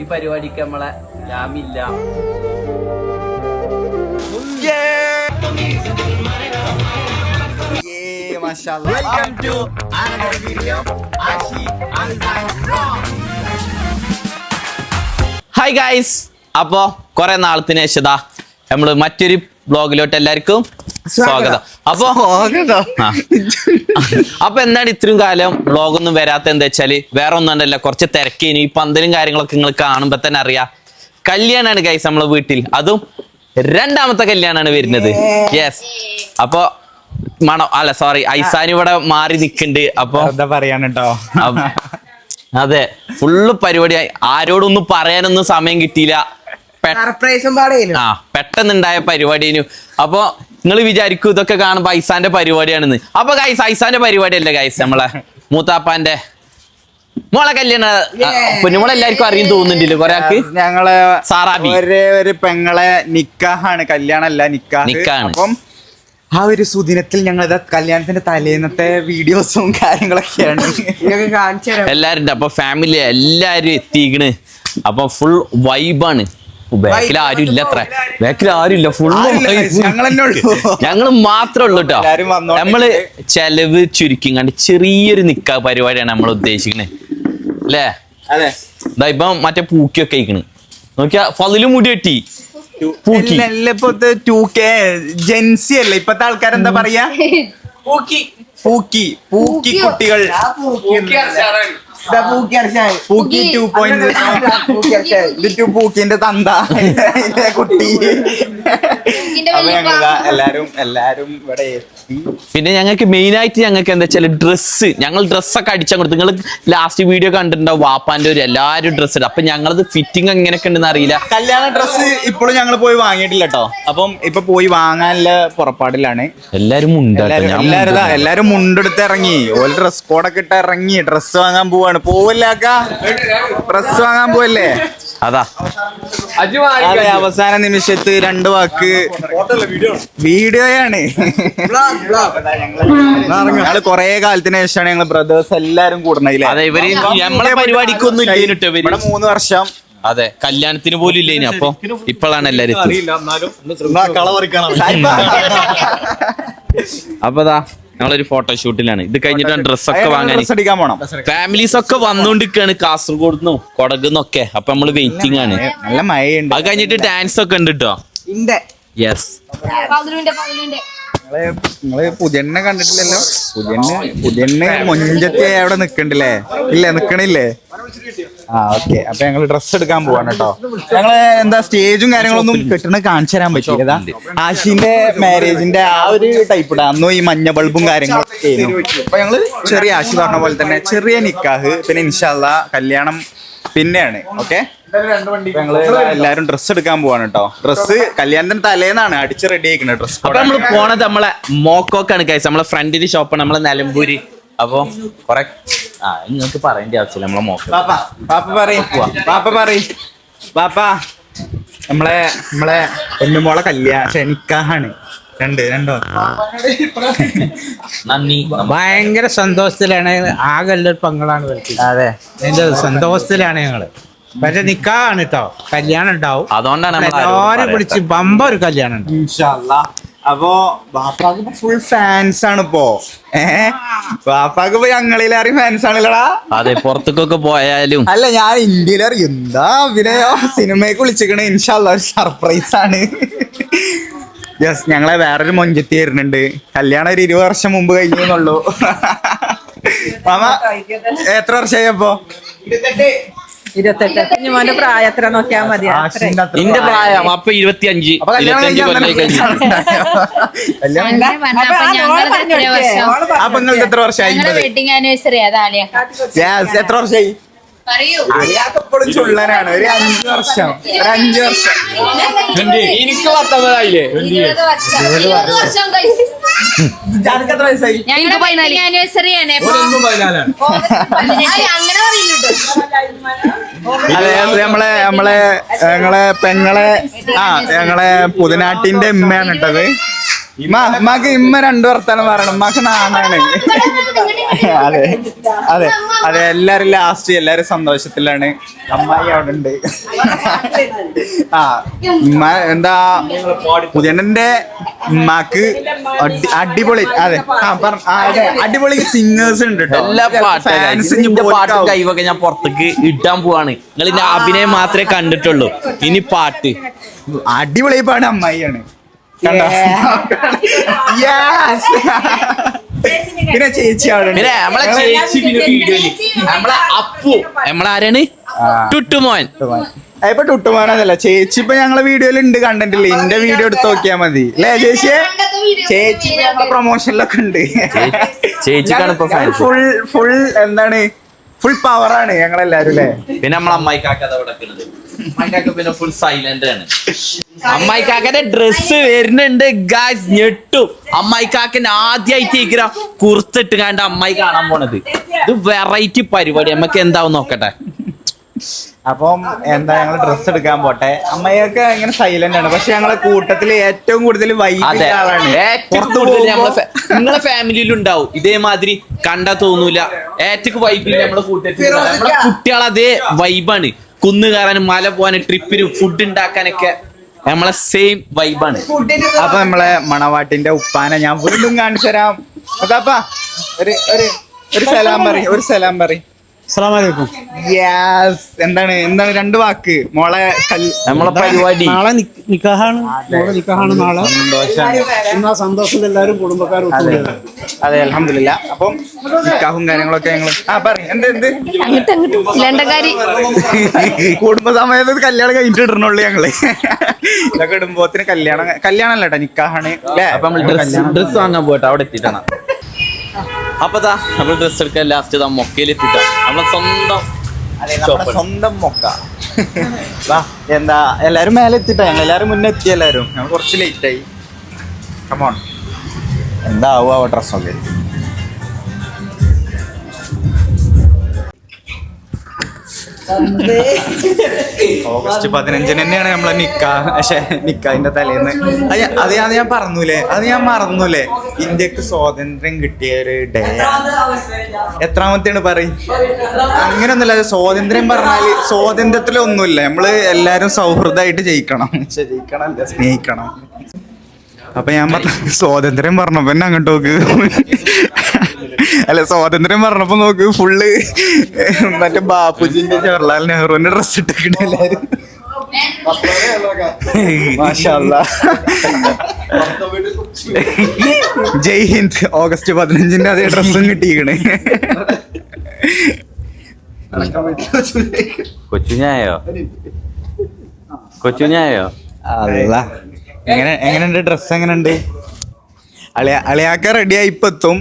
ഈ പരിപാടിക്ക് നമ്മളെ ലാമില്ല welcome to another video Ashi. Hi guys അപ്പോ കുറെ നാളത്തിന് ശേഷതാ നമ്മൾ മറ്റൊരു ബ്ലോഗിലോട്ട് എല്ലാവർക്കും സ്വാഗതം. അപ്പോ. അപ്പൊ എന്താണ് ഇത്രയും കാലം ബ്ലോഗ് ഒന്നും വരാത്ത എന്താ വെച്ചാൽ? വേറെ ഒന്നും ഉണ്ടല്ല കുറച്ച് തിരക്കേനു. ഈ പന്തലും കാര്യങ്ങളൊക്കെ നിങ്ങൾ കാണുമ്പോ തന്നെ അറിയാം. കല്യാണാണ് ഗൈസ് നമ്മളെ വീട്ടിൽ. അതും രണ്ടാമത്തെ കല്യാണാണ് വരുന്നത്. യെസ് അപ്പൊ മണോ അല്ല സോറി ഐസാൻ ഇവിടെ മാറി നിക്കുന്നുണ്ട് അപ്പൊ പറയാനുണ്ടോ പറയാണ് കേട്ടോ അതെ ഫുള്ള് പരിപാടിയായി. ആരോടൊന്നും പറയാനൊന്നും സമയം കിട്ടിയില്ല. സർപ്രൈസും പാടേനു. ആ പെട്ടെന്നുണ്ടായ പരിപാടിയു അപ്പൊ നിങ്ങൾ വിചാരിക്കും ഇതൊക്കെ കാണുമ്പോ ഐസാന്റെ പരിപാടിയാണെന്ന്. അപ്പൊ ഗൈസ് ഐസാന്റെ പരിപാടിയല്ലേ ഗൈസ് നമ്മളെ മൂത്താപ്പാന്റെ മോളെ കല്യാണ കുഞ്ഞുമോളെ എല്ലാവർക്കും അറിയും തോന്നുന്നുണ്ടല്ലോ കൊറേ ആൾക്ക്. ഞങ്ങൾ സാറാബി. ഒരേ ഒരു പെങ്ങളെ നിക്കാഹാണ് കല്യാണല്ല നിക്കാഹ്. നിക്കാഹാണ്. അപ്പം ആ ഒരു സുദിനത്തിൽ ഞങ്ങൾ കല്യാണത്തിന്റെ തലേന്നത്തെ വീഡിയോസും കാര്യങ്ങളൊക്കെയാണ്. എല്ലാരും അപ്പൊ ഫാമിലി എല്ലാരും എത്തിക്കണ്. അപ്പൊ ഫുൾ വൈബാണ് ബാക്കിൽ ആരും ഇല്ല അത്ര ബാക്കിൽ ആരും ഇല്ല. ഫുൾ ഞങ്ങൾ മാത്രമേ ഉള്ളൂ കേട്ടോ നമ്മൾ ചെലവ് ചുരുക്കി കണ്ട് ചെറിയൊരു നിക്ക പരിപാടിയാണ് നമ്മൾ ഉദ്ദേശിക്കുന്നത് അല്ലേ? അതെ. ഇതാ ഇപ്പൊ മറ്റേ പൂക്കിയൊക്കെ ഇരിക്കണ് നോക്കിയാ ഫതിൽ മുടി കെട്ടി ജെൻസി അല്ലേ? ഇപ്പത്തെ ആൾക്കാരെന്താ പറയാ? പൂക്കി. പൂക്കി. പൂക്കി കുട്ടികൾ. പൂക്കി ടു പോയിന്റ് ഇത് ടു പൂക്കിന്റെ തന്ത. കുട്ടി. അപ്പൊ ഞങ്ങൾ എല്ലാരും എല്ലാരും ഇവിടെ എത്തി. പിന്നെ ഞങ്ങൾക്ക് മെയിൻ ആയിട്ട് ഞങ്ങൾക്ക് എന്താ വെച്ചാൽ ഡ്രസ്സ് ഞങ്ങൾ ഡ്രസ്സൊക്കെ അടിച്ചാൽ കൊടുത്തു നിങ്ങൾ ലാസ്റ്റ് വീഡിയോ കണ്ടിട്ടുണ്ടാവും വാപ്പാന്റെ ഒരു എല്ലാരും ഡ്രസ്സ് ഇടും. അപ്പൊ ഞങ്ങളത് ഫിറ്റിംഗ് എങ്ങനെയൊക്കെ ഉണ്ടെന്ന് അറിയില്ല. കല്യാണ ഡ്രസ്സ് ഇപ്പോഴും ഞങ്ങൾ പോയി വാങ്ങിയിട്ടില്ല കേട്ടോ അപ്പം ഇപ്പൊ പോയി വാങ്ങാനുള്ള പുറപ്പാടിലാണ്. എല്ലാരും എല്ലാരും ഞാൻ എല്ലാരും എല്ലാരും മുണ്ടെടുത്ത് ഇറങ്ങി. ഓല ഡ്രസ് കോഡൊക്കെ ഇട്ട് ഇറങ്ങി. ഡ്രസ് വാങ്ങാൻ പോവാണ്. പോവില്ല അക്ക? ഡ്രസ് വാങ്ങാൻ പോവല്ലേ? അതാ. അതെ അവസാന നിമിഷത്ത് രണ്ട് വാക്ക്. വീഡിയോയാണ്. ഞങ്ങൾ കൊറേ കാലത്തിന് ശേഷമാണ് ഞങ്ങൾ ബ്രദേഴ്സ് എല്ലാരും കൂടണതില്ലേ അതെ ഇവർ നമ്മളെ പരിപാടിക്കൊന്നും. ഇവിടെ മൂന്ന് വർഷം. അതെ കല്യാണത്തിന് പോലും ഇല്ലേനു. അപ്പൊ ഇപ്പോഴാണ് എല്ലാരും എത്തിയത്. ഞങ്ങളൊരു ഫോട്ടോഷൂട്ടിലാണ് ഇത് കഴിഞ്ഞിട്ടാണ് ഡ്രസ്സൊക്കെ വാങ്ങാൻ ഫാമിലീസ് ഒക്കെ വന്നോണ്ടിരിക്കാണ്. കാസർഗോഡ് നിന്നും കൊടകുന്നൊക്കെ. അപ്പൊ നമ്മൾ വെയിറ്റിംഗ് ആണ്. അത് കഴിഞ്ഞിട്ട് ഡാൻസ് ഒക്കെ ഉണ്ട് കേട്ടോ യെസ് നിങ്ങൾ നിങ്ങൾ കണ്ടിട്ടില്ലല്ലോ? പുതിയണ്ണ് പുതിയണ്ണ് മൊഞ്ചത്തി അവിടെ നിക്കണ്ടില്ലേ ഇല്ല നിക്കണില്ലേ? ആ ഓക്കെ. അപ്പൊ ഞങ്ങൾ ഡ്രസ് എടുക്കാൻ പോവാണ് കേട്ടോ ഞങ്ങൾ എന്താ സ്റ്റേജും കാര്യങ്ങളൊന്നും കെട്ടണ കാണിച്ചു തരാൻ പറ്റില്ല ആഷിന്റെ മാരേജിന്റെ ആ ഒരു ടൈപ്പ് അന്നും ഈ മഞ്ഞ ബൾബും കാര്യങ്ങളൊക്കെ. അപ്പൊ ഞങ്ങൾ ചെറിയ ആശി പറഞ്ഞ പോലെ തന്നെ ചെറിയ നിക്കാഹ് പിന്നെ ഇൻഷാല്ല കല്യാണം പിന്നെയാണ്. ഓക്കെ? ഞങ്ങൾ എല്ലാരും ഡ്രസ് എടുക്കാൻ പോവാണ് കേട്ടോ ഡ്രസ് കല്യാണത്തിന് തലേന്നാണ് അടിച്ച് റെഡി ആയിക്കുന്നത് ഡ്രസ് അപ്പൊ നമ്മൾ പോണത് നമ്മളെ മോക്കോക്കാണ് കഴിച്ചത് നമ്മളെ ഫ്രണ്ടിന്റെ ഷോപ്പാണ് നമ്മളെ നിലമ്പൂര്. അപ്പൊ കൊറേ ആ നിങ്ങൾക്ക് പറയേണ്ട ആവശ്യമില്ല നമ്മളെ മോക്ക. പാപ്പ പാപ്പ പറയും. പാപ്പ പറയും. പാപ്പ നമ്മളെ നമ്മളെ പൊന്നുമോളെ കല്യാണ ക്ഷണിക്കാണ് രണ്ട് രണ്ടോ? നന്ദി. ഭയങ്കര സന്തോഷത്തിലാണ്. ആകെ എല്ലാവരും പങ്കളാണ് അതെ. അതിന്റെ സന്തോഷത്തിലാണ് ഞങ്ങൾ. പക്ഷെ നിക്കാണ് കേട്ടോ കല്യാണം ഉണ്ടാവും. അതുകൊണ്ടാണ് എല്ലാരും പറയാത്തെ. ബമ്പ ഒരു കല്യാണം ഉണ്ടാവും. അപ്പോ ബാപ്പാക്ക് ഫുൾ ഫാൻസ് ആണ് ഇപ്പോ. ഏ? ബാപ്പാക്ക് ഇപ്പൊ ഞങ്ങളിലേറെ ഫാൻസ് ആണല്ലടാ. അതെ പുറത്തേക്കൊക്കെ പോയാലും. അല്ല ഞാൻ ഇന്ത്യയിലേറി എന്താ അഭിനയോ? സിനിമയ്ക്ക് വിളിച്ചിരിക്കണേ ഇൻഷാല്ല ഒരു സർപ്രൈസ് ആണ്. യെസ് ഞങ്ങളെ വേറൊരു മൊഞ്ചത്തി വരുന്നുണ്ട്. കല്യാണം ഒരു ഇരുപത് വർഷം മുമ്പ് കഴിഞ്ഞു എന്നുള്ളൂ മാമ എത്ര വർഷമായി അപ്പോ? ഇരുപത്തെട്ട്. കുഞ്ഞുമോന്റെ പ്രായം എത്ര നോക്കിയാ മതി ഇന്റെ പ്രായം. അപ്പൊ ഇരുപത്തി അഞ്ച് അപ്പൊ കല്യാണം ഇരുപത്തി അഞ്ച് കഴിഞ്ഞാൽ കൊല്ലം എത്ര വർഷമായി? വെഡിങ് ആനിവേഴ്സറി എത്ര വർഷമായി? അയാൾക്കെപ്പോഴും ചുള്ളനാണ്. ഒരു അഞ്ചു വർഷം. ഒരു അഞ്ചു വർഷം. എനിക്ക് പത്തൊമ്പതായില്ലേ? എത്ര വയസ്സായി? ആനിവേഴ്സറി ആണ്. അങ്ങനെ പറയുന്നുണ്ട്. അതെ നമ്മളെ നമ്മളെ ഞങ്ങളെ പെങ്ങളെ ആ ഞങ്ങളെ പുതുനാട്ടിന്റെ ഉമ്മയാണ് ഇട്ടത് ഉമ്മക്ക് ഇമ്മ രണ്ടു വർത്താനം പറയണം. മക നാണാണ് അതെ അതെ അതെ. എല്ലാരും ലാസ്റ്റ് എല്ലാരും സന്തോഷത്തിലാണ്. അമ്മായി അവിടെ ഉണ്ട്. ആ ഉമ്മ എന്താ പുതിയണ്ണന്റെ ഉമ്മാക്ക് അടി- അടിപൊളി അതെ ആ പറ- അതെ അടിപൊളി സിംഗേഴ്സ് ഉണ്ട് കേട്ടോ എല്ലാ പാട്ടും കൈവൊക്കെ ഞാൻ പുറത്തേക്ക് ഇട്ടാൻ പോവാണ്. നിങ്ങൾ ഇതിന്റെ അഭിനയം മാത്രമേ കണ്ടിട്ടുള്ളൂ. ഇനി പാട്ട്. അടിപൊളി പാട് അമ്മായിയാണ്. കണ്ടോ? Yes. പിന്നെ ചേച്ചി അവിടെ പിന്നെ നമ്മളെ ചേച്ചി നമ്മളെ അപ്പു. നമ്മളാരാണ്? ആ. ടുട്ടുമോൻ. ഇപ്പൊ ടുട്ടുമോനല്ല ചേച്ചി ഇപ്പൊ ഞങ്ങളെ വീഡിയോയിൽ ഉണ്ട് കണ്ടിട്ടില്ല എന്റെ വീഡിയോ എടുത്ത് നോക്കിയാ മതി. അല്ലേ ചേച്ചിയെ ചേച്ചി? ഞങ്ങളെ പ്രൊമോഷനിലൊക്കെ ഉണ്ട് ചേച്ചി ഇപ്പൊ ഫുൾ ഫുൾ എന്താണ്? ഫുൾ പവറാണ് ഞങ്ങളെല്ലാരും അല്ലേ പിന്നെ നമ്മളെ അമ്മായിക്കാക്ക അത് അവിടെ അമ്മായിക്കാക്ക പിന്നെ ഫുൾ സൈലന്റ് ആണ്. അമ്മായിക്കാക്കന്റെ ഡ്രസ്സ് വരുന്നുണ്ട് ഗായ്സ് ഞെട്ടും. അമ്മായിക്കാക്കൻ ആദ്യമായിട്ട് ഇക്കര കുറുത്തിട്ട് കണ്ട അമ്മായി കാണാൻ പോണത്. ഇത് വെറൈറ്റി പരിപാടി നമുക്ക് എന്താവും നോക്കട്ടെ. അപ്പം എന്താ ഞങ്ങൾ ഡ്രസ്സ് എടുക്കാൻ പോട്ടെ? അമ്മയൊക്കെ ഇങ്ങനെ സൈലന്റ് ആണ് പക്ഷെ ഞങ്ങളെ കൂട്ടത്തിൽ ഏറ്റവും കൂടുതൽ ആളാണ്. ഏറ്റവും കൂടുതൽ നിങ്ങളെ ഫാമിലിയിൽ ഉണ്ടാവും. ഇതേമാതിരി കണ്ടാ തോന്നൂല. ഏറ്റവും വൈബില്ല നമ്മളെ കൂട്ടത്തിൽ കുട്ടികൾ അതേ വൈബാണ് കുന്ന് കയറാനും മല പോകാനും ട്രിപ്പിനും ഫുഡ് ഉണ്ടാക്കാനൊക്കെ നമ്മളെ സെയിം വൈബാണ് അപ്പൊ നമ്മളെ മണവാട്ടിന്റെ ഉപ്പാനെ ഞാൻ വീണ്ടും കാണിച്ചു തരാം അതാപ്പാ ഒരു ഒരു ഒരു സലാം പറയും ഒരു സലാം പറ അസ്സലാമലൈക്കും യെസ് എന്താണ്? എന്താണ് രണ്ട് വാക്ക്? മോളെ നമ്മളെ പരിപാടി. നാളെ നിക്കാഹാണ്. മോളെ നിക്കാഹാണ് നാളെ. എന്നാ സന്തോഷത്തിൽ എല്ലാവരും കുടുംബക്കാരും അതെ. അലഹമില്ല അപ്പം നിക്കാഹും കാര്യങ്ങളൊക്കെ ഞങ്ങൾ ആ പറ എന്ത് എന്ത്? അങ്ങോട്ട് അങ്ങോട്ട്. ലണ്ടക്കാരി കുടുംബസമയത്ത് കല്യാണം കഴിഞ്ഞിട്ട് ഇടണുള്ളൂ ഞങ്ങൾ. ഇതൊക്കെ ഇടുമ്പോത്തിന് കല്യാണം കല്യാണം അല്ലേട്ടാ നിക്കാഹാണ്. അല്ലേ? അപ്പൊ നമ്മൾ ഡ്രസ് ഡ്രസ് വാങ്ങാൻ പോയിട്ട് അവിടെ എത്തിയിട്ടാണ്. അപ്പൊ താ നമ്മൾ ഡ്രസ് എടുക്കാൻ ലാസ്റ്റ് ദാ മൊക്കയിൽ എത്തിയിട്ടാ നമ്മളെ സ്വന്തം സ്വന്തം മൊക്ക. എന്താ എല്ലാരും മേലെ എത്തിട്ടാ. ഞങ്ങൾ എല്ലാരും മുന്നേ എത്തി എല്ലാരും. ഞങ്ങൾ കുറച്ച് ലേറ്റ് ആയി. കമോൺ എന്താവുക ഡ്രസ്സൊക്കെ ഓഗസ്റ്റ് പതിനഞ്ചിന് തന്നെയാണ് നമ്മളെ നിക്കാ പക്ഷെ നിക്കാതിന്റെ തലേന്ന്. അത് അത് ഞാൻ- പറഞ്ഞൂലേ? അത് ഞാൻ മറന്നൂലേ? ഇന്ത്യയ്ക്ക് സ്വാതന്ത്ര്യം കിട്ടിയ ഒരു ഡേ എത്രാമത്തെയാണ് പറയും? അങ്ങനെയൊന്നുമില്ല സ്വാതന്ത്ര്യം പറഞ്ഞാൽ സ്വാതന്ത്ര്യത്തിലൊന്നുമില്ല. നമ്മൾ എല്ലാരും സൗഹൃദമായിട്ട് ജയിക്കണം. പക്ഷെ ജയിക്കണം അല്ല സ്നേഹിക്കണം. അപ്പൊ ഞാൻ പറഞ്ഞ സ്വാതന്ത്ര്യം പറഞ്ഞപ്പോ എന്നെ അങ്ങോട്ട് നോക്ക്. അല്ല സ്വാതന്ത്ര്യം പറഞ്ഞപ്പോ നോക്ക് ഫുള്ള് മറ്റേ ബാപ്പുജിന്റെ ജവഹർലാൽ നെഹ്റുവിന്റെ ഡ്രസ് എല്ലാരും. അല്ലാ. ജയ് ഹിന്ദ് ഓഗസ്റ്റ് പതിനഞ്ചിന്റെ അതേ ഡ്രസ്സും കിട്ടിയിരിക്കണേ കൊച്ചുഞ്ഞായോ കൊച്ചുഞ്ഞായോ അല്ല എങ്ങനെ എങ്ങനെയുണ്ട് ഡ്രസ് എങ്ങനെയുണ്ട്? അളിയാക്ക റെഡി ആയി ഇപ്പൊ എത്തും.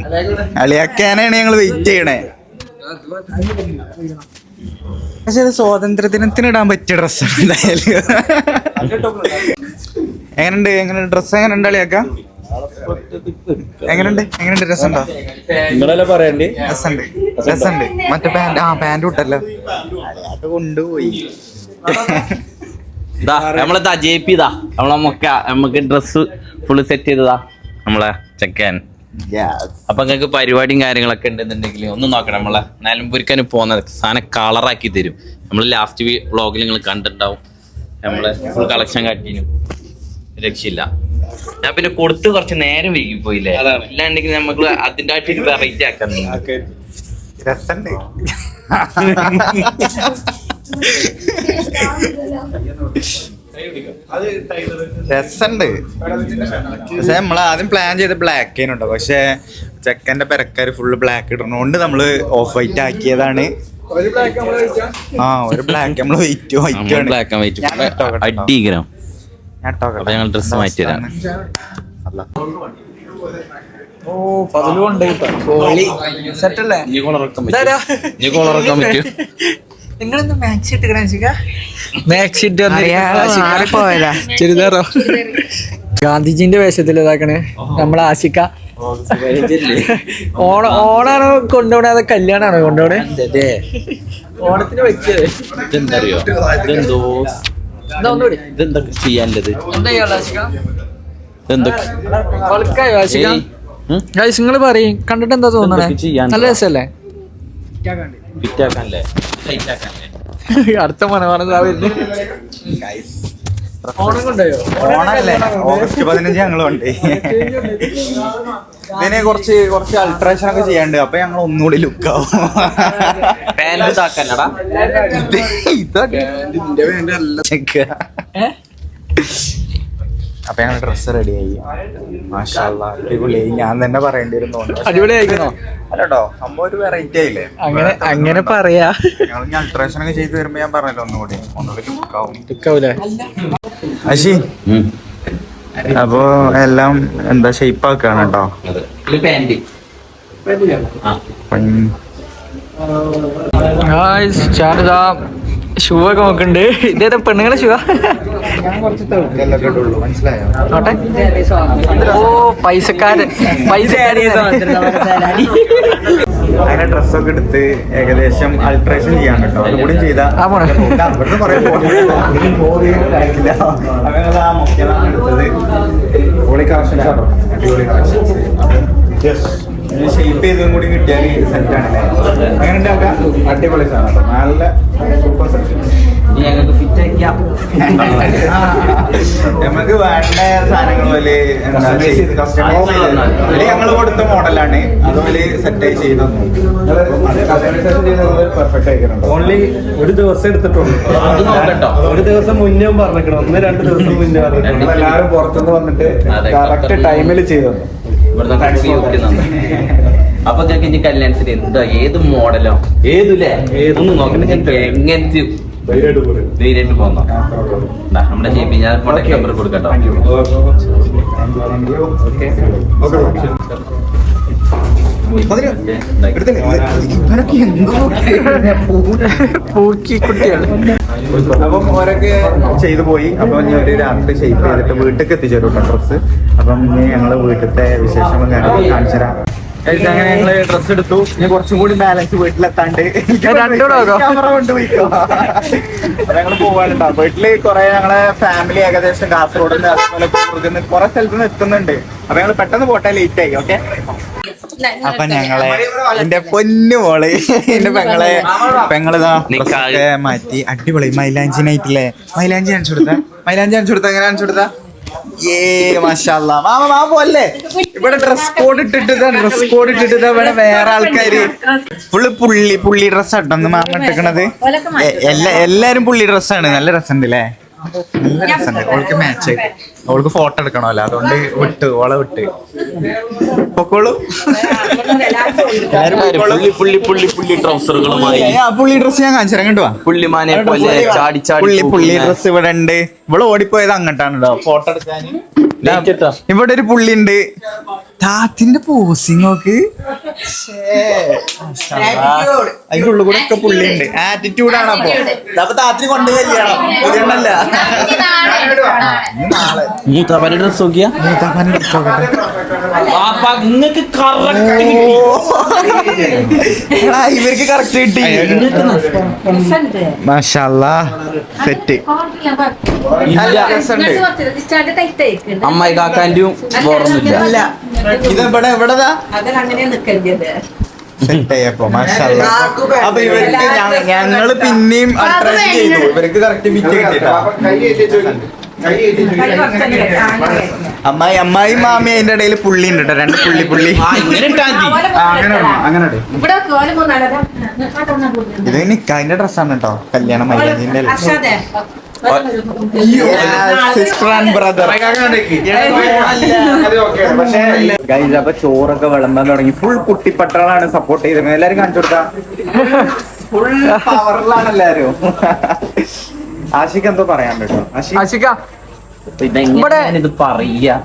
അളിയാക്കാനാണ് ഞങ്ങൾ വെയിറ്റ് ചെയ്യണേ. പക്ഷെ ഇത് സ്വാതന്ത്ര്യദിനത്തിന് ഇടാൻ പറ്റിയ ഡ്രസ്സാണ് എന്തായാലും. എങ്ങനെയുണ്ട് എങ്ങനെ ഡ്രസ് എങ്ങനെയുണ്ട് അളിയാക്ക? എങ്ങനെയുണ്ട് എങ്ങനെയുണ്ട്? രസമുണ്ടോ? നിങ്ങളല്ലേ പറയണ്ടേ? രസമുണ്ട് രസമുണ്ട്? മറ്റേ പാന്റ് ആ പാന്റ് വിട്ടല്ലോ അത് കൊണ്ടുപോയി. ഇതാ നമ്മളിതാ ജെ പി ഇതാ നമ്മളെ നമുക്ക് നമുക്ക് ഡ്രസ്സ് ഫുള്ള് സെറ്റ് ചെയ്തതാ. നമ്മളെ ചെക്കൻ. അപ്പൊ നിങ്ങൾക്ക് പരിപാടിയും കാര്യങ്ങളൊക്കെ ഉണ്ടെന്നുണ്ടെങ്കിൽ ഒന്ന് നോക്കണം. നമ്മളെ നിലമ്പൂരിക്കാൻ പോകുന്ന സാധനം കളറാക്കി തരും. നമ്മൾ ലാസ്റ്റ് വ്ളോഗിൽ നിങ്ങൾ കണ്ടിട്ടുണ്ടാവും. നമ്മളെ ഫുൾ കളക്ഷൻ കാട്ടിനും രക്ഷയില്ല. ഞാൻ പിന്നെ കൊടുത്ത് കുറച്ച് നേരം വൈകി പോയില്ലേ ഇല്ലാണ്ടെങ്കിൽ നമുക്ക് അതിന്റെ ആയിട്ട് വെറൈറ്റി ആക്കാൻ രസമുണ്ട് രസമുണ്ട് പക്ഷെ നമ്മൾ ആദ്യം പ്ലാൻ ചെയ്ത് ബ്ലാക്ക് ചെയ്യുന്നുണ്ടോ പക്ഷെ ചെക്കന്റെ പെരക്കാര് ഫുള്ള് ബ്ലാക്ക് ഇടണോണ്ട് നമ്മൾ ഓഫ് വൈറ്റ് ആക്കിയതാണ്. ആ ഒരു ബ്ലാക്ക് നമ്മൾ white white black and white ഞാൻ ഇട്ടോ അപ്പൊ ഞങ്ങൾ dress മാറ്റി തരാം. അല്ല. സെറ്റല്ലേ നീ കൊളറക്കാൻ പറ്റും. ഇനി കൊളറക്കാൻ പറ്റും. നിങ്ങളൊന്ന് മാക്സ് ഇട്ട് മാക്സ് ഇട്ട് പോയതാ ചുരിദാറോ? ഗാന്ധിജിന്റെ വേഷത്തിൽ ഇതാക്കണേ. നമ്മളെ ആശിക്ക ഓണ ഓണാണോ കൊണ്ടുപോണേ അത് കല്യാണാണോ കൊണ്ടുപോണേ? ഓണത്തിന് വെച്ചത് ഇതെന്തറിയോ? ഇതെന്തോ? ചെയ്യാനുള്ളത്? നിങ്ങൾ പറയും. കണ്ടിട്ട് എന്താ തോന്നണേ നല്ല രസല്ലേ? ഫിറ്റാക്കാനല്ലേ ടൈറ്റ് ആക്കാനല്ലേ? അടുത്ത ഓണല്ലേ? ഓഗസ്റ്റ് പതിനഞ്ച് ഞങ്ങൾ ഉണ്ട് ഇതിനെ കുറച്ച് കുറച്ച് അൾട്രേഷൻ ഒക്കെ ചെയ്യാണ്ട് അപ്പൊ ഞങ്ങൾ ഒന്നുകൂടി ലുക്ക് ആവും പാന്റ് താക്കാനടാ അപ്പൊ ഞങ്ങൾ ഡ്രസ്സ് റെഡിയായി മാഷാല്ല അടിപൊളിയായി ഞാൻ തന്നെ പറയേണ്ടി വരുന്നു അടിപൊളിയായിരിക്കുന്നോ അല്ലട്ടോ സംഭവം ഒരു വെറൈറ്റി ആയില്ലേ? അങ്ങനെ അങ്ങനെ പറയാ. ഞങ്ങൾ ഇനി അൾട്രേഷൻ ഒക്കെ ചെയ്ത് വരുമ്പോ ഞാൻ പറഞ്ഞല്ലോ ഒന്നുകൂടി. ഒന്നുകൂടി ലുക്കാവും അശി അപ്പോ എല്ലാം എന്താ ഷേപ്പ് ആക്കാണ് കേട്ടോ ഞാനിതാ ഷൂ ഒക്കെ നോക്കണ്ട്. ഇതേതാ പെണ്ണുങ്ങളെ ഷൂ നോട്ടെ. ഓ പൈസക്കാരൻ. പൈസക്കാരൻ. അങ്ങനെ ഡ്രസ്സൊക്കെ എടുത്ത് ഏകദേശം അൾട്രേഷൻ ചെയ്യാൻ കേട്ടോ. അതുകൂടി ചെയ്താ. അങ്ങനെ കളക്ഷൻസ് അടിപൊളി കളക്ഷൻസ് ഷേപ്പ് ചെയ്തും കൂടി കിട്ടിയാൽ സെറ്റ് ആണല്ലേ അങ്ങനെ ഉണ്ടാക്കാം. അടിപൊളി സാധനം നല്ല സൂപ്പർ സെറ്റ് ഞങ്ങൾക്ക് ഫിറ്റ് ആക്കിയാ. നമുക്ക് വേണ്ട സാധനങ്ങൾ പോലെ കസ്റ്റമൈസ് ഞങ്ങൾ കൊടുത്ത മോഡലാണ്. അതുപോലെ സെറ്റ് ആയി ചെയ്തു. ഓൺലി ഒരു ദിവസം എടുത്തിട്ടുള്ളൂ. നോക്കട്ടോ. ഒരു ദിവസം മുന്നേ പറഞ്ഞിരിക്കണം. ഒന്ന് രണ്ട് ദിവസം മുന്നേ പറഞ്ഞിട്ടുണ്ട് എല്ലാവരും പുറത്തുനിന്ന് വന്നിട്ട് കറക്റ്റ് ടൈമിൽ ചെയ്തു ഇവിടുന്ന് കട്ടി വെക്കുന്നുണ്ട് അപ്പൊ ഞങ്ങൾക്ക് ഇനി കല്യാണത്തിന് എന്താ ഏത് മോഡലോ? ഏതുല്ലേ? ഒന്നും നോക്കണ്ട എങ്ങനത്തെ ധൈര്യമായിട്ട് പോന്നോ? നമ്മുടെ ജെ പി ഞാൻ കോണ്ടാക്ട് നമ്പർ കൊടുക്കട്ടോ. പൂക്കി കുട്ടികൾ അപ്പം ഓരൊക്കെ ചെയ്തു പോയി. അപ്പൊ ഞാൻ ഒരു രാത്രി ഷേപ്പ് ചെയ്തിട്ട് വീട്ടിലേക്ക് എത്തിച്ചേരും ഡ്രസ്സ് അപ്പം ഇനി ഞങ്ങൾ വീട്ടിലത്തെ വിശേഷങ്ങളും കാര്യങ്ങളും കാണിച്ചു തരാം. അങ്ങനെ ഞങ്ങൾ ഡ്രസ്സ് എടുത്തു. ഇനി കുറച്ചും കൂടി ബാലൻസ് വീട്ടിലെത്താണ്ട് രണ്ടുകൂടെ വെക്കോ? ക്യാമറ കൊണ്ടുപോയിക്കോ അപ്പൊ ഞങ്ങൾ പോവാനുണ്ടോ വീട്ടിൽ കുറെ ഞങ്ങളെ ഫാമിലി ഏകദേശം കാസർഗോഡ് അതുപോലെ കുറെ സ്ഥലത്ത് നിന്ന് എത്തുന്നുണ്ട്. അപ്പൊ ഞങ്ങൾ പെട്ടെന്ന് പോട്ടെ ലേറ്റ് ആയി ഓക്കെ അപ്പൊ ഞങ്ങളെ എന്റെ പൊന്നു മോൾ എന്റെ പെങ്ങളെ പെങ്ങളിതാ മാറ്റി. അടിപൊളി. മൈലാഞ്ചി നൈറ്റില്ലേ മൈലാഞ്ചി കാണിച്ചു കൊടുത്ത? മൈലാഞ്ചി കാണിച്ചു കൊടുത്ത? എങ്ങനെ കാണിച്ചു കൊടുത്താ? ഏ മാഷാല്ല. മാമ മാമ പോലെ ഇവിടെ ഡ്രസ് കോഡ് ഇട്ടിട്ട് ഡ്രസ് കോഡ് ഇട്ടിട്ട് ദാ ഇവിടെ വേറെ ആൾക്കാര്. ഫുള്ള് പുള്ളി പുള്ളി ഡ്രസ് ആട്ടോ മാമ ഇട്ടിക്കണത്. എല്ലാ എല്ലാരും പുള്ളി ഡ്രസ്സാണ് നല്ല രസമുണ്ട് അല്ലേ നല്ല രസമുണ്ട് ഓൾക്ക് മാച്ച് ഓൾക്ക് ഫോട്ടോ എടുക്കണമല്ലോ അതുകൊണ്ട് വിട്ട് ഓളെ വിട്ട്. പൊക്കോളൂ. പുള്ളി പുള്ളി പുള്ളി പുള്ളി ട്രൗസറുകളുമായി പുള്ളി ഡ്രസ് ഞാൻ കാണിച്ചു പുള്ളിമാനെ പോലെ ചാടി ചാടി പുള്ളി പുള്ളി ഡ്രസ് ഇവിടെ ഉണ്ട്. ഇവിടെ ഓടിപ്പോയത് അങ്ങോട്ടാണ് കേട്ടോ ഫോട്ടോ എടുക്കാൻ. ഇവിടെ ഒരു പുള്ളി ഉണ്ട്. താത്തിന്റെ പോസിങ് നോക്ക്. അതിന്റെ ഉള്ളിൽ കൂടെ ഒക്കെ പുള്ളി ഉണ്ട്. ആറ്റിറ്റ്യൂഡ് ആണ് അപ്പൊ. അപ്പൊ താത്തിന് കൊണ്ട് കല്യാണം. നാളെ. മൂത്താപ്പന്റെ ഡ്രസ് നോക്കിയാ മൂത്താപ്പാന്റെ dress നോക്കട്ടെ. നിങ്ങക്ക് കറക്റ്റ് ഇവർക്ക് കറക്റ്റ് കിട്ടി. മാഷാല്ലാ സെറ്റ്. അമ്മായി കാക്കാന്റെയും വേറൊന്നുമില്ല ഇത് ഇവിടെ അപ്പൊ ഇവർക്ക് ഞങ്ങൾ പിന്നെയും അട്രാക്ട് ചെയ്തു. ഇവർക്ക് കറക്റ്റ് ഫിറ്റ് കിട്ടിട്ടാ? അമ്മായി അമ്മായി മാമി അതിന്റെ ഇടയിൽ പുള്ളി ഉണ്ട് കേട്ടോ രണ്ട് പുള്ളി പുള്ളി. അങ്ങനെ ഇത് അങ്ങനെ അതിന്റെ ഡ്രസ്സാണ് കേട്ടോ കല്യാണം മൈലാജിന്റെ അർഷാദേ സിസ്റ്റർ ആൻഡ് ബ്രദർ ഗൈസ് അപ്പൊ ചോറൊക്കെ വിളമ്പാൻ തുടങ്ങി. ഫുൾ കുട്ടിപ്പട്ടാളാണ് സപ്പോർട്ട് ചെയ്തത്. എല്ലാരും കാണിച്ചു കൊടുക്കാം ഫുൾ പവറിലാണ് എല്ലാരും. ആഷിക്ക് എന്തോ പറയാൻ കേട്ടോ. ആഷിക്ക് ആശിക ഇതെങ്ങനെയാണ് ഇത് പറയാ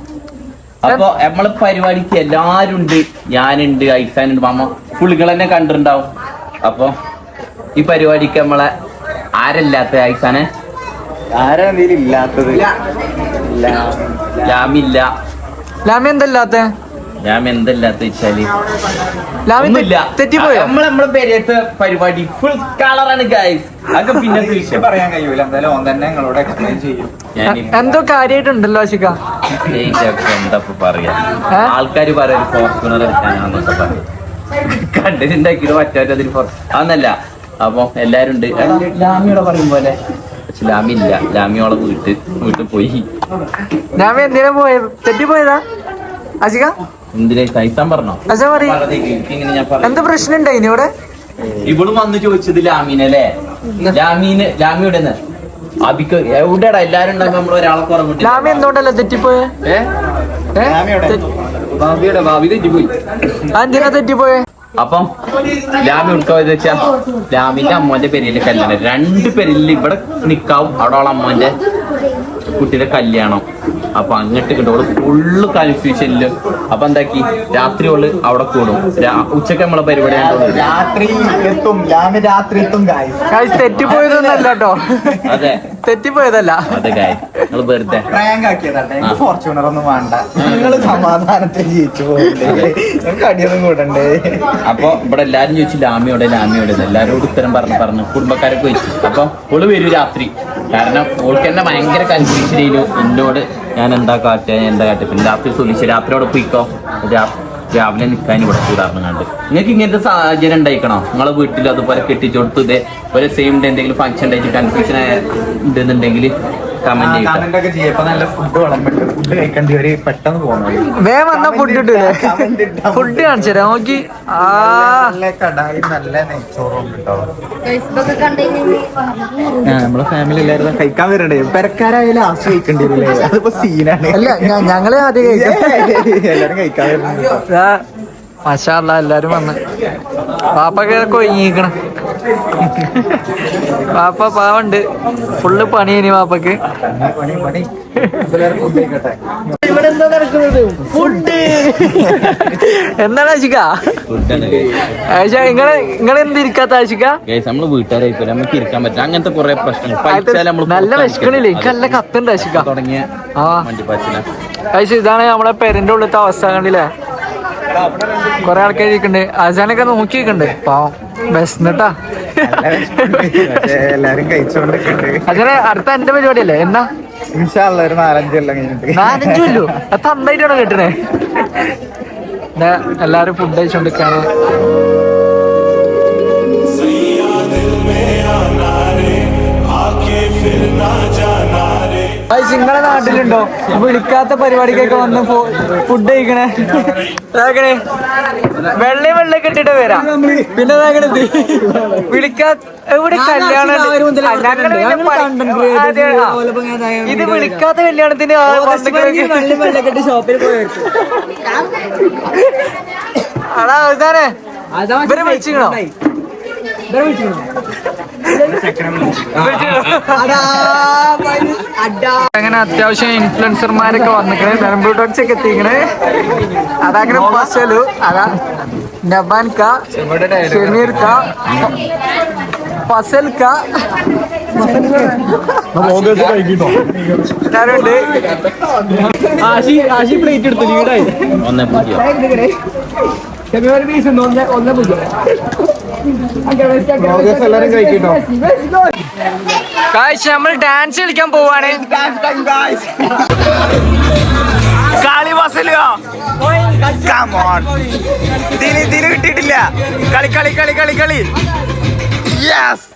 അപ്പൊ നമ്മളെ പരിപാടിക്ക് എല്ലാരും ഉണ്ട്. ഞാനുണ്ട് ഉണ്ട് മാമ. പുളികൾ തന്നെ കണ്ടിട്ടുണ്ടാവും. അപ്പൊ ഈ പരിപാടിക്ക് നമ്മളെ ആരല്ലാത്ത ഐസാനെ? ആരാ ഇല്ലാത്തത്? ലാമില്ല. ലാമി എന്തല്ലാത്ത? ഞാൻ എന്തല്ലാത്ത വെച്ചാൽ തെറ്റിപ്പോയോ? നമ്മളെ നമ്മളെ പെരയത്തെ പരിപാടി ഫുൾ കളറാണ് ഗൈസ് അത് പിന്നെ വിഷയം. പറയാൻ കഴിയൂല. എന്തായാലും ഓൻ തന്നെ നിങ്ങളോട് എക്സ്പ്ലെയിൻ ചെയ്യും. എന്തോ കാര്യമായിട്ടുണ്ടല്ലോ ആശിക എന്താ പറയാ? ഏ? ആൾക്കാര് പറയും ഫോർച്യൂണർ എടുക്കാനാന്നൊക്കെ പറയും. കണ്ടിട്ടുണ്ടാക്കിയത് അതിന് അതിൽ അതൊന്നല്ല. അപ്പൊ എല്ലാരും ഉണ്ട് ലാമിയോടെ പറയും പോലെ. പക്ഷെ ലാമി ഇല്ല ലാമിയോളെ വീട്ട് വീട്ടിൽ പോയി. ലാമി എന്തിനാ പോയത്? തെറ്റി പോയതാ ആശിക എന്തിനാ? കഴിക്കാൻ പറഞ്ഞോ? എന്ത് പ്രശ്നം ഉണ്ടായിനി ഇവിടെ? ഇവളും വന്ന് ചോദിച്ചത് ലാമീനല്ലേ ലാമീന് ലാമിയുടെ അബിക്ക് എവിടെടാ എല്ലാരും ഉണ്ടാകുമ്പോ നമ്മൾ ഒരാളെ കുറവിട്ട് ലാമി എന്തുകൊണ്ടല്ലേ തെറ്റിപ്പോയെ? ഭാവിയുടെ ഭാവി തെറ്റിപ്പോയി. എന്തിനാ തെറ്റിപ്പോയെ? അപ്പം ലാമി ഉൾക്കാവത് വെച്ചാ ലാമിന്റെ അമ്മോന്റെ പെരിയിൽ കല്യാണം. രണ്ട് പെരിയിൽ ഇവിടെ നിക്കാവും. അവിടെ ഉള്ള അമ്മോന്റെ കുട്ടിയുടെ കല്യാണം. അപ്പൊ അങ്ങോട്ട് കിട്ടും ഫുള്ള് കൺഫ്യൂഷനിൽ അപ്പൊ എന്താക്കി? രാത്രി ഓൾ അവിടെ കൂടും. ഉച്ചയ്ക്ക് നമ്മളെ പരിപാടി രാത്രി എത്തും. ലാമി രാത്രി എത്തും ഗായ്സ് ഗായ്സ് തെറ്റിപ്പോയതൊന്നല്ല കേട്ടോ. അതെ. തെറ്റിപ്പോയതല്ല. അതെ കായ് നിങ്ങൾ വെറുതെ. ഫോർച്യൂണർ ഒന്നും വേണ്ട. നിങ്ങൾ സമാധാനത്തിൽ ജീവിച്ചു നമുക്ക് അടിയൊന്നും കൂടണ്ടേ? അപ്പൊ ഇവിടെ എല്ലാരും ചോദിച്ചു ലാമിയോടെ ലാമിയോടെ എല്ലാരോടും ഉത്തരം പറഞ്ഞു പറഞ്ഞു കുടുംബക്കാരൊക്കെ ചോദിച്ചു. അപ്പൊ ഓൾ വരും രാത്രി. കാരണം ഓൾക്ക് തന്നെ ഭയങ്കര കൺഫ്യൂഷനിലും എന്നോട് ഞാൻ എന്താ കാട്ടുക ഞാൻ എന്താ കാട്ടുക. പിന്നെ രാത്രി ചോദിച്ചു രാത്രിയോടെ പോയിക്കോ? രാവിലെ നിൽക്കാൻ ഇവിടെ കൂടാറുണ്ട് കണ്ട് നിങ്ങൾക്ക് ഇങ്ങനത്തെ സാഹചര്യം ഉണ്ടായിക്കണോ? നിങ്ങളെ വീട്ടിൽ അതുപോലെ കെട്ടിച്ചു കൊടുത്ത് ഇതേപോലെ സെയിം ഡേ എന്തെങ്കിലും ഫംഗ്ഷൻ ഉണ്ടായിട്ട് കൺഫ്യൂഷൻ ഉണ്ടെന്നുണ്ടെങ്കിൽ കമന്റ് ഒക്കെ ചെയ്യും. ഇപ്പൊ നല്ല ഫുഡ് വിളമ്പിട്ട് ഫുഡ് കഴിക്കേണ്ടി ഒരു പെട്ടെന്ന് പോകുന്നു വന്ന ഫുഡ് ഇട്ടില്ലേ? ഫുഡ് കാണിച്ചു തരാം. നോക്കി. ആ. നല്ല കടായി നല്ല നെയ്ച്ചോറും നമ്മളെ ഫാമിലി എല്ലാരും കഴിക്കാൻ വരണ്ടേ? പെരക്കാരായാലും കഴിക്കേണ്ടി വരില്ലേ? അതിപ്പോ സീനാണ് അല്ല ഞങ്ങളെ ആദ്യം കഴിക്കാം. എല്ലാരും കഴിക്കാൻ വരുന്നുണ്ട് മഷാല്ല എല്ലാരും വന്ന്. പാപ്പൊക്കെ കൊഴിഞ്ഞിരിക്കണം പാപ്പ പാവണ്ട്. ഫുള്ള് പണി ഇനി പാപ്പക്ക്. ഫുഡ് എന്താണ് ആശിക ആശിക നിങ്ങൾ നിങ്ങൾ എന്തിരിക്കാത്ത ആശിക നമ്മൾ വീട്ടുകാരായിപ്പോലെ നമുക്ക് ഇരിക്കാൻ പറ്റില്ല. അങ്ങനത്തെ കുറെ പ്രശ്നങ്ങൾ. നല്ല വിശക്കണില്ലേ? എനിക്ക് നല്ല കത്തുണ്ട് ആശിക തുടങ്ങിയ ആ. ആശിക ഇതാണ് നമ്മളെ പെരന്റെ ഉള്ളത്തെ അവസ്ഥ കണ്ടില്ലേ? കൊറേ ആൾക്കാർ ഇരിക്കണ്ട് ആശാനൊക്കെ നോക്കിയിട്ടുണ്ട് പാവം. ബെസ്ന്നിട്ടാ എല്ലാരും കഴിച്ചോണ്ടിരിക്കണ്ട്. അങ്ങനെ അടുത്ത എന്റെ പരിപാടിയല്ലേ? എന്നാ? ഒരു നാലഞ്ച് കൊല്ലം കഴിഞ്ഞിട്ട്. നാലഞ്ചല്ലോ അത് അന്നായിട്ടാണ് കേട്ടണേ? എല്ലാരും ഫുഡ് കഴിച്ചോണ്ടിരിക്കാണ്. നിങ്ങളെ നാട്ടിലുണ്ടോ? വിളിക്കാത്ത പരിപാടിക്കൊക്കെ വന്ന് ഫുഡ് കഴിക്കണേ. ഇതാക്കണേ. വെള്ളി വെള്ളയൊക്കെ ഇട്ടിട്ട് വരാം. പിന്നെ വിളിക്കാത്ത ഇവിടെ കല്യാണം അതെ. ഇത് വിളിക്കാത്ത കല്യാണത്തിന് ഷോപ്പിൽ പോയി അടാ അവസാനെ. ഇവരെ വിളിച്ചിക്കണോ അങ്ങനെ അത്യാവശ്യം ഇൻഫ്ലുവൻസർമാരൊക്കെ വന്നിക്കണേ? നിലമ്പൂർ ടോക്സ് ഒക്കെ എത്തിക്കണേ. അതങ്ങനെ പശലു അതാ നബാൻ ഷെമീർക്ക ഷമീർ ക ഫസൽ ക. ആശി ആശി പ്ലേറ്റ് എടുത്തു ലീഡായി ഒന്നേ പൂജ്യം. കാഴ്ച നമ്മൾ ഡാൻസ് കളിക്കാൻ പോവാണ്. ഇതിന് കിട്ടിയിട്ടില്ല. കളി കളി കളി കളി കളി. യെസ്